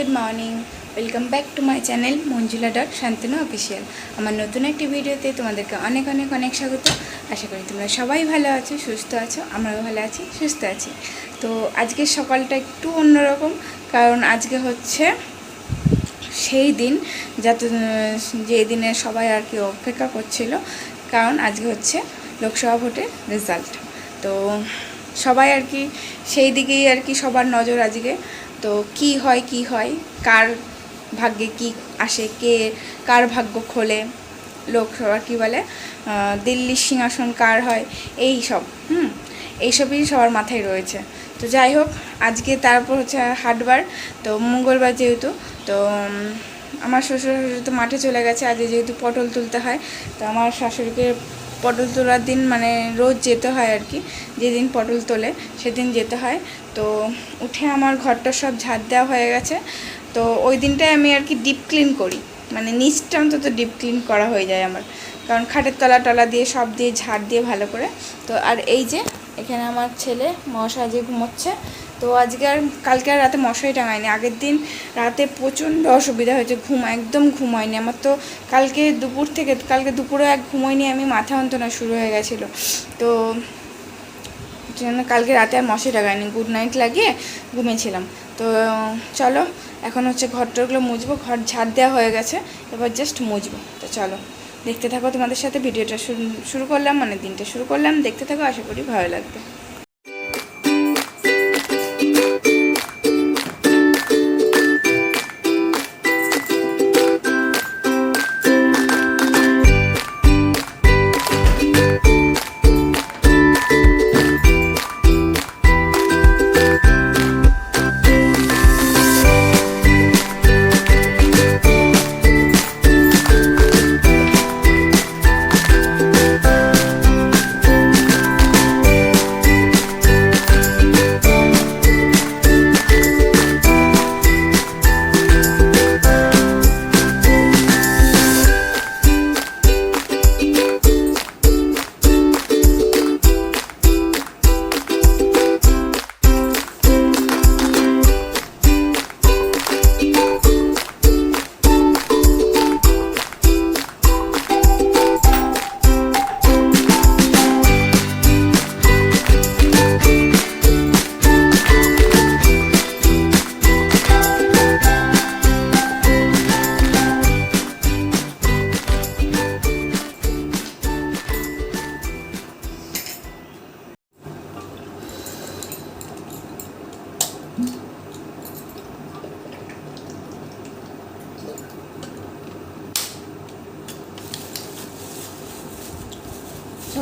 Good morning welcome back to my channel Manjula dot Shantanu official আমার নতুন একটি ভিডিওতে তোমাদেরকে অনেক অনেক অনেক স্বাগত। আশা করি তোমরা সবাই ভালো আছো, সুস্থ আছো, আমরাও ভালো আছি, সুস্থ আছি। তো আজকের সকালটা একটু অন্যরকম, কারণ আজকে হচ্ছে সেই দিন যাতে যে দিনে সবাই আর কি অপেক্ষা করছিল, কারণ আজকে হচ্ছে লোকসভা ভোটের রেজাল্ট তো সবাই আর কি সেই দিকেই আর কি সবার নজর আজকে তো কি হয় কি হয়? কার ভাগ্যে কি আসে? কে কার ভাগ্য খোলে? লোকসভা কি বলে? দিল্লির সিংহাসন কার হয়? এই সব, হুম? এইসবই সবার মাথায় রয়েছে। তো যাই হোক, আজকে তারপর হচ্ছে হাটবার। তো মঙ্গলবার যেহেতু, তো আমার শ্বশুর শাশুড়ি তো মাঠে চলে গেছে। আজকে যেহেতু পটল তুলতে হয়, তো আমার শাশুড়িকে পটল তোলার দিন মানে রোজ যেতে হয় আর কি, যেদিন পটল তোলে সেদিন যেতে হয়। তো উঠে আমার ঘরটা সব ঝাড় দেওয়া হয়ে গেছে। তো ওই দিনটায় আমি আর কি ডিপ ক্লিন করি। মানে নিচটা অন্তত ডিপ ক্লিন করা হয়ে যায় আমার। কারণ খাটের তলা টলা দিয়ে সব দিয়ে ঝাড় দিয়ে ভালো করে। তো আর এই যে এখানে আমার ছেলে মশা যে ঘুমোচ্ছে তো আজকে আর কালকে আর রাতে মশাই টাঙায়নি। আগের দিন রাতে প্রচণ্ড অসুবিধা হয়েছে, ঘুম একদম ঘুম হয়নি। আমার তো কালকে দুপুর থেকে, কালকে দুপুরে এক ঘুমোয়নি, আমি মাথা যন্ত্রণা শুরু হয়ে গেছিল। তো জন্য কালকে রাতে আর মশাই টাঙায়নি। গুড নাইট লাগিয়ে ঘুমিয়েছিলাম। তো চলো, এখন হচ্ছে ঘরটাগুলো মুছবো, ঘর ঝাড় দেওয়া হয়ে গেছে, এবার জাস্ট মুছবো। তো চলো, দেখতে থাকো তোমাদের সাথে, ভিডিওটা শুরু করলাম মানে দিনটা শুরু করলাম। দেখতে থাকো, আশা করি ভালো লাগবে।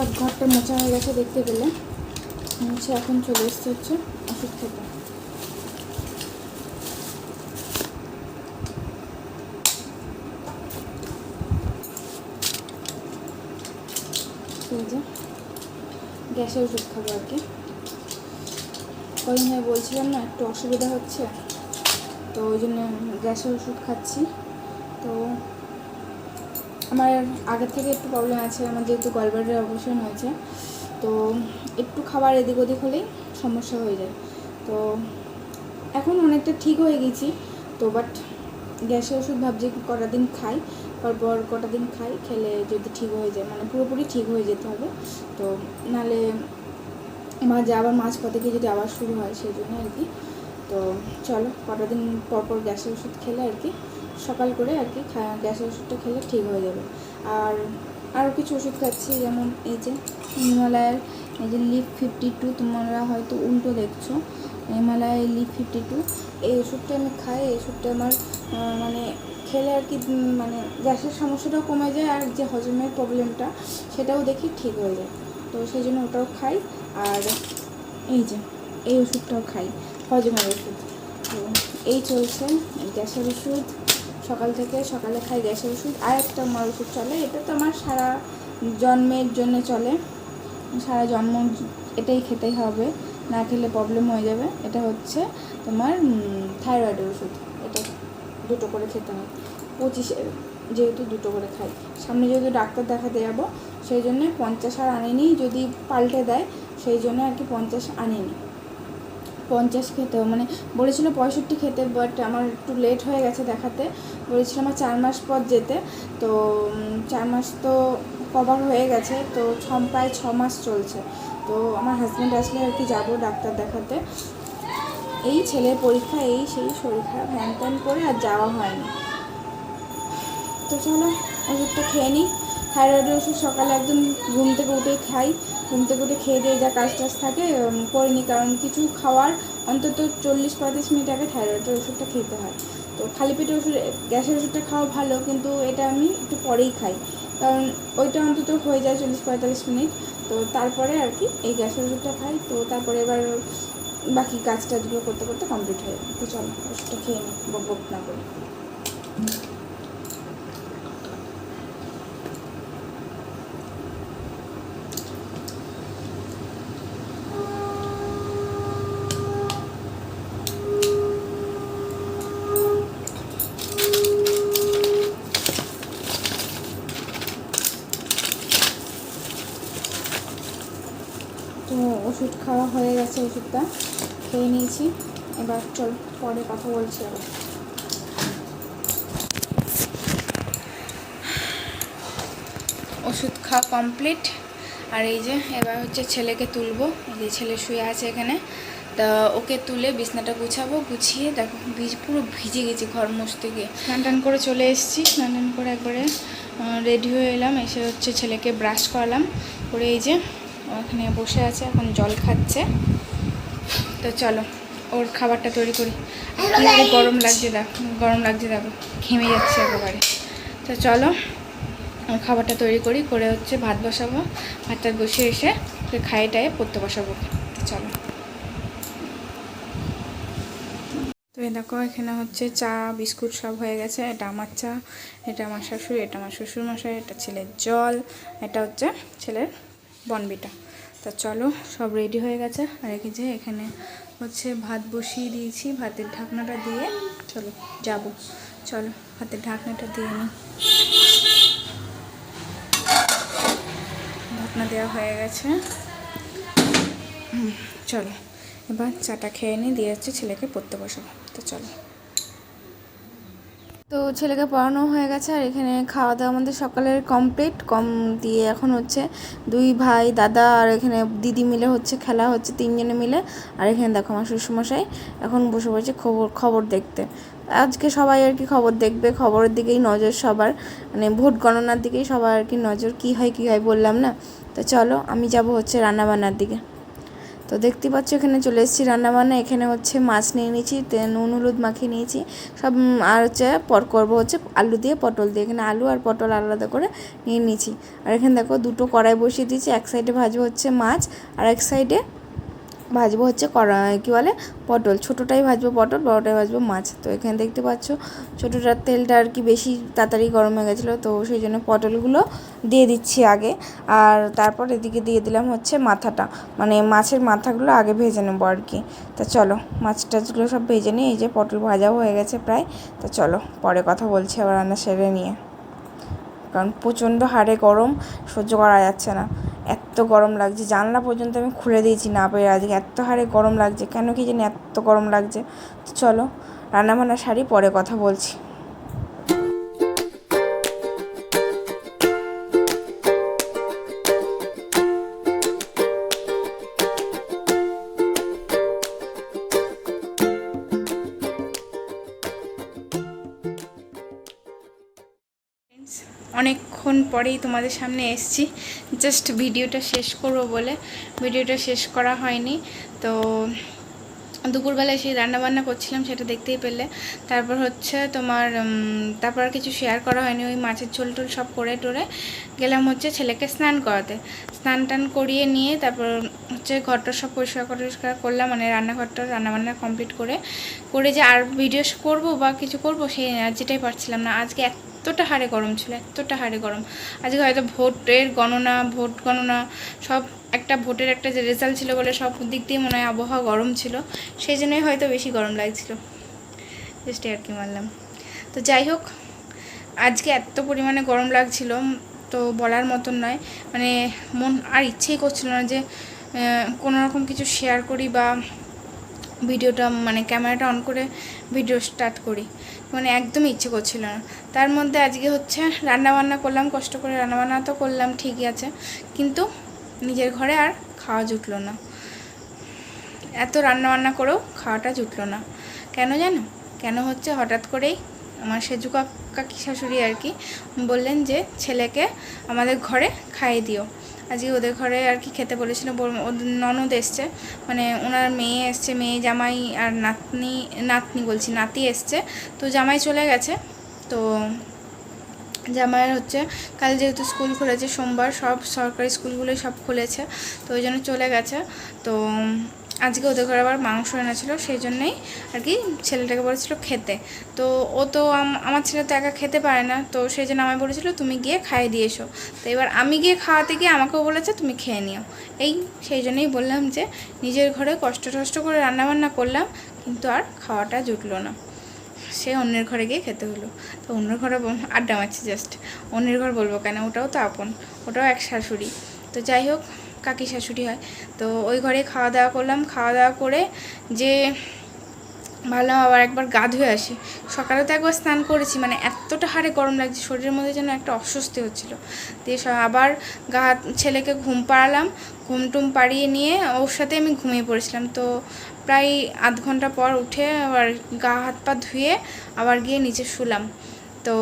সব ঘরটা মোছা হয়ে গেছে, দেখতে পেলে মুছে এখন চলে এসছে হচ্ছে ওষুধ খেতে গ্যাসের ওষুধ খাব আর কি। কদিন বলছিলাম না, একটু অসুবিধা হচ্ছে, তো ওই জন্য গ্যাসের ওষুধ খাচ্ছি। তো আমার আগের থেকে একটু প্রবলেম আছে, আমার যেহেতু গলব্লাডার অপারেশন হয়েছে, তো একটু খাবার এদিক ওদিক হলেই সমস্যা হয়ে যায়। তো এখন অনেকটা ঠিক হয়ে গেছি, তো বাট গ্যাসের ওষুধ ভাবছি কটা দিন খাই, তারপর কটা দিন খাই, খেলে যদি ঠিক হয়ে যায় মানে পুরোপুরি ঠিক হয়ে যেতে হবে। তো নালে আমার যে আবার মাঝপথে গিয়ে যদি আবার শুরু হয়, সেই জন্য আর কি। তো চলো, কটা দিন পরপর পর গ্যাসের ওষুধ খেলে আর কি। সকাল করে আর কি গ্যাসের ওষুধটা খেলে ঠিক হয়ে যাবে। আর আরও কিছু ওষুধ খাচ্ছি, যেমন এই যে হিমালয়ের, এই যে লিপ ফিফটি টু তোমরা হয়তো উল্টো দেখছ। হিমালয় লিপ ফিফটি টু এই ওষুধটা আমি খাই, এই ওষুধটা আমার মানে খেলে আর কি মানে গ্যাসের সমস্যাটাও কমে যায় আর যে হজমের প্রবলেমটা সেটাও দেখি ঠিক হয়ে যায়। তো সেই জন্য ওটাও খাই আর এই যে, এই ওষুধটাও খাই, হজমের ওষুধ। তো এই চলছে গ্যাসের ওষুধ। সকাল থেকে সকালে খাই গ্যাসের ওষুধ। আর একটা আমার ওষুধ চলে, এটা তো আমার সারা জন্মের জন্য চলে। সারা জন্ম এটাই খেতেই হবে। না খেলে প্রবলেম হয়ে যাবে। এটা হচ্ছে তোমার থাইরয়েডের ওষুধ। এটা দুটো করে খেতে হয়। পঁচিশে যেহেতু দুটো করে খাই। সামনে যেহেতু ডাক্তার দেখাতে যাব, সেই জন্য পঞ্চাশ আর আনিনি। যদি পাল্টে দেয়, সেই জন্য আর কি পঞ্চাশ আনিনি। পঞ্চাশ খেতে হবে। মানে বলেছিল পঁয়ষট্টি খেতে বাট আমার একটু লেট হয়ে গেছে দেখাতে। বলেছিল আমার চার মাস পর যেতে। তো চার মাস তো কভার হয়ে গেছে। তো ছ প্রায় ছ মাস চলছে। তো আমার হাজব্যান্ড আসলে আর কি যাব ডাক্তার দেখাতে। এই ছেলের পরীক্ষা এই সেই শরীর খারাপ, হ্যান ত্যান করে আর যাওয়া হয়নি। তো চলো, ওষুধটা খেয়ে নিই থাইরয়েডের ওষুধ সকালে একদম ঘুম থেকে উঠেই খাই। ঘুম থেকে উঠে খেয়ে দিয়ে যা কাজ টাজ থাকে উম, করে নিই কারণ কিছু খাওয়ার অন্তত চল্লিশ পঁয়ত্রিশ মিনিট আগে থাইরয়েডের ওষুধটা খেতে হয়। তো খালি পেটে ওষুধ গ্যাসের ওষুধটা খাওয়া ভালো কিন্তু এটা আমি একটু পরেই খাই। কারণ ওইটা অন্তত হয়ে যায় চল্লিশ পঁয়তাল্লিশ মিনিট। তো তারপরে আর কি এই গ্যাসের ওষুধটা খাই। তো তারপরে এবার বাকি কাজ টাজগুলো করতে করতে কমপ্লিট হয়ে তো চলো ওষুধটা খেয়ে নিই বক না করি তো ওষুধ খাওয়া হয়ে গেছে ওষুধটা, খেয়ে নিয়েছি। এবার চল, পরে কথা বলছি আবার। ওষুধ খাওয়া কমপ্লিট। আর এই যে, এবার হচ্ছে ছেলেকে তুলবো। এই যে ছেলে শুয়ে আছে এখানে। তা ওকে তুলে বিছনাটা গুছাবো, গুছিয়ে দেখো ভিজ, পুরো ভিজে গেছি ঘর মুছতে গিয়ে। স্নান টান করে চলে এসেছি। স্নান টান করে একবারে রেডি হয়ে এলাম। এসে হচ্ছে ছেলেকে ব্রাশ করালাম। করে এই যে ও এখানে বসে আছে, এখন জল খাচ্ছে। তো চলো, ওর খাবারটা তৈরি করি। কীভাবে গরম লাগছে দেখ, গরম লাগছে দেখো, ঘেমে যাচ্ছে একেবারে। তো চলো, ওর খাবারটা তৈরি করি, করে হচ্ছে ভাত বসাবো। ভাতটা বসিয়ে এসে ওকে টাইয়ে পড়তে বসাবো তো চলো। তো এই দেখো, এখানে হচ্ছে চা, বিস্কুট সব হয়ে গেছে। এটা আমার চা, এটা আমার শাশুড়ি, এটা আমার শ্বশুর মশাই এটা ছেলের জল, এটা হচ্ছে ছেলের বনবিটা। তা চলো, সব রেডি হয়ে গেছে। আর এই যে এখানে হচ্ছে ভাত বসিয়ে দিয়েছি, ভাতের ঢাকনাটা দিয়ে চলো, যাব। চলো, ভাতের ঢাকনাটা দিয়ে নিই ঢাকনা দেওয়া হয়ে গেছে। চলো, এবার চাটা খেয়ে নিই দিয়ে হচ্ছে ছেলেকে পড়তে বসাবো। তো চলো। তো ছেলেকে পড়ানো হয়ে গেছে আর এখানে খাওয়া দাওয়া আমাদের সকালের কমপ্লিট কম দিয়ে এখন হচ্ছে দুই ভাই, দাদা আর এখানে দিদি মিলে হচ্ছে খেলা হচ্ছে তিনজনে মিলে। আর এখানে দেখো আমার শ্বশুরমশাই এখন বসে বসে খবর খবর দেখতে। আজকে সবাই আর কি খবর দেখবে, খবরের দিকেই নজর সবার। মানে ভোট গণনার দিকেই সবার আর কি নজর, কী হয় কী হয় বললাম না? তো চলো আমি যাব হচ্ছে রান্নাবান্নার দিকে। তো দেখতে পাচ্ছ, এখানে চলে এসেছি রান্নাবান্না এখানে হচ্ছে মাছ নিয়ে নিয়েছি নুন, হলুদ মাখিয়ে নিয়েছি। সব আর হচ্ছে পর, করব হচ্ছে আলু দিয়ে পটল দিয়ে। এখানে আলু আর পটল আলাদা করে নিয়ে নিয়েছি। আর এখানে দেখো দুটো কড়াই বসিয়ে দিয়েছি, এক সাইডে ভাজবো হচ্ছে মাছ আর এক সাইডে ভাজবো হচ্ছে কী বলে? পটল। ছোটোটাই ভাজবো পটল, বড়োটাই ভাজবো মাছ। তো এখানে দেখতে পাচ্ছ, ছোটোটার তেলটা আর কি বেশি তাড়াতাড়ি গরম হয়ে গেছিল, তো সেই জন্য পটলগুলো দিয়ে দিচ্ছি আগে। আর তারপর এদিকে দিয়ে দিলাম হচ্ছে মাথাটা। মানে মাছের মাথাগুলো আগে ভেজে নেব আর কি। তা চলো, মাছ টাছগুলো সব ভেজে নিই এই যে পটল ভাজাও হয়ে গেছে প্রায়। তা চলো, পরে কথা বলছি আবার রান্না সেরে নিয়ে। কারণ প্রচণ্ড হারে গরম, সহ্য করা যাচ্ছে না। এত গরম লাগছে, জানলা পর্যন্ত আমি খুলে দিয়েছি না পেরে আজকে এত হারে গরম লাগছে, কেন কি জানি এত গরম লাগছে। তো চলো রান্নাবান্না সারি পরে কথা বলছি। অনেকক্ষণ পরেই তোমাদের সামনে এসেছি। জাস্ট ভিডিওটা শেষ করব বলে। ভিডিওটা শেষ করা হয়নি। তো দুপুরবেলায় সেই রান্নাবান্না করছিলাম, সেটা দেখতেই পেলে। তারপর হচ্ছে তোমার তারপর আর কিছু শেয়ার করা হয়নি। ওই মাছের ঝোল টোল সব করে টোরে গেলাম হচ্ছে ছেলেকে স্নান করাতে। স্নান টান করিয়ে নিয়ে তারপর হচ্ছে ঘরটা সব পরিষ্কার পরিষ্কার করলাম। মানে রান্নাঘরটা রান্নাবান্না কমপ্লিট করে করে যে আর ভিডিও করব বা কিছু করব, সেই যেটাই পারছিলাম না। আজকে এতটা হারে গরম ছিল, এতটা হারে গরম। আজকে হয়তো ভোটের গণনা, ভোট গণনা, সব একটা ভোটের একটা যে রেজাল্ট ছিল বলে সব দিক দিয়ে মনে হয় আবহাওয়া গরম ছিল, সেই জন্যই হয়তো বেশি গরম লাগছিল। জাস্ট আর কি মারলাম তো যাই হোক, আজকে এত পরিমাণে গরম লাগছিল, তো বলার মতন নয়। মানে মন আর ইচ্ছেই করছিল না যে কোনো রকম কিছু শেয়ার করি বা ভিডিওটা মানে ক্যামেরাটা অন করে ভিডিও স্টার্ট করি। মানে একদম ইচ্ছে করছিল না। তার মধ্যে আজকে হচ্ছে রান্না বান্না করলাম, কষ্ট করে রান্না বান্না তো করলাম, ঠিকই আছে। কিন্তু নিজের ঘরে আর খাওয়া জুটলো না। এত রান্না বান্না করেও খাওয়াটা জুটলো না। কেন জানো? কেন হচ্ছে হঠাৎ করেই আমার সেজু কাক- কাকি শাশুড়ি আর কি বললেন যে, ছেলেকে আমাদের ঘরে খাইয়ে দিও। আজকে ওদের ঘরে আর কি খেতে বলেছিল বল- ননদ এসছে। মানে ওনার মেয়ে এসছে, মেয়ে জামাই আর নাতনি নাতনি বলছি, নাতি এসছে। তো জামাই চলে গেছে। তো জামাইয়ের হচ্ছে, কাল যেহেতু স্কুল খুলেছে, সোমবার সব সরকারি স্কুলগুলোই সব খুলেছে। তো ওই জন্য চলে গেছে। তো আজকে ওদের ঘরে আবার মাংস এনেছিল সেই জন্যই আর কি ছেলেটাকে বলেছিল খেতে। তো ও তো আম- আমার ছেলে তো একা খেতে পারে না, তো সেই জন্য আমায় বলেছিল, তুমি গিয়ে খাইয়ে দিয়ে এসো। তো এবার আমি গিয়ে খাওয়াতে গিয়ে আমাকেও বলেছে, তুমি খেয়ে নিও। এই সেই জন্যই বললাম যে, নিজের ঘরে কষ্ট টষ্ট করে রান্নাবান্না করলাম, কিন্তু আর খাওয়াটা জুটলো না। সে অন্যের ঘরে গিয়ে খেতে হলো। তো অন্যের ঘরে আড্ডা মারছি জাস্ট অন্যের ঘর বলব কেন? ওটাও তো আপন, ওটাও এক শাশুড়ি। তো যাই হোক কাকি শাশুড়ি হয়। তো ওই ঘরে খাওয়া দাওয়া করলাম। খাওয়া দাওয়া করে যে ভাবলাম আবার একবার গা ধুয়ে আসি। সকালে তো একবার স্নান করেছি মানে এতটা হারে গরম লাগছে, শরীরের মধ্যে যেন একটা অস্বস্তি হচ্ছিল। দিয়ে আবার গা ছেলেকে ঘুম পাড়ালাম। ঘুম টুম পাড়িয়ে নিয়ে ওর সাথে আমি ঘুমিয়ে পড়েছিলাম। তো প্রায় আধ ঘণ্টা পর উঠে আবার গা হাত পা ধুয়ে আবার গিয়ে নিচে শুলাম। তো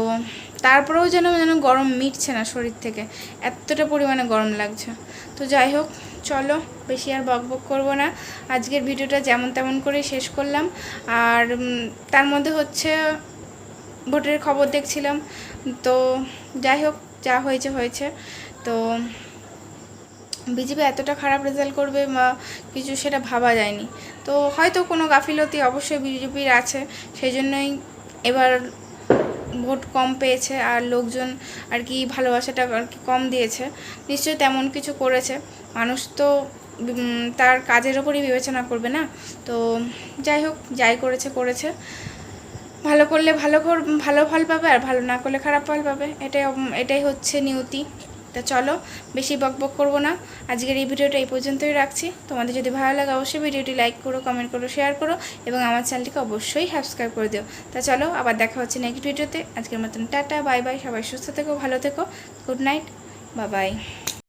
তারপরেও যেন যেন গরম মিটছে না শরীর থেকে। এতটা পরিমাণে গরম লাগছে। তো যাই হোক, চলো, বেশি আর বক বক করব না। আজকের ভিডিওটা যেমন তেমন করে শেষ করলাম। আর তার মধ্যে হচ্ছে ভোটের খবর দেখছিলাম। তো যাই হোক, যা হয়েছে হয়েছে। তো বিজেপি এতটা খারাপ রেজাল্ট করবে বা কিছু সেটা ভাবা যায়নি। তো হয়তো কোনো গাফিলতি অবশ্যই বিজেপির আছে। সেই জন্যই এবার ভোট কম পেয়েছে আর লোকজন আর কি ভালোবাসাটা আর কি কম দিয়েছে, নিশ্চয়ই তেমন কিছু করেছে। মানুষ তো তার কাজের ওপরই বিবেচনা করবে না। তো যাই হোক, যাই করেছে করেছে। ভালো করলে ভালো ভালো ফল পাবে আর ভালো না করলে খারাপ ফল পাবে। এটাই এটাই হচ্ছে নিয়তি। তা চলো, বেশি বক বক করব না। আজকের এই ভিডিওটা এই পর্যন্তই রাখছি। তোমাদের যদি ভালো লাগে অবশ্যই ভিডিওটি লাইক করো কমেন্ট করো শেয়ার করো এবং আমার চ্যানেলটিকে অবশ্যই সাবস্ক্রাইব করে দিও। তা চলো, আবার দেখা হচ্ছে নেক্সট ভিডিওতে আজকের মতন টাটা বাই বাই সবাই সুস্থ থেকো, ভালো থেকো গুড নাইট বা বাই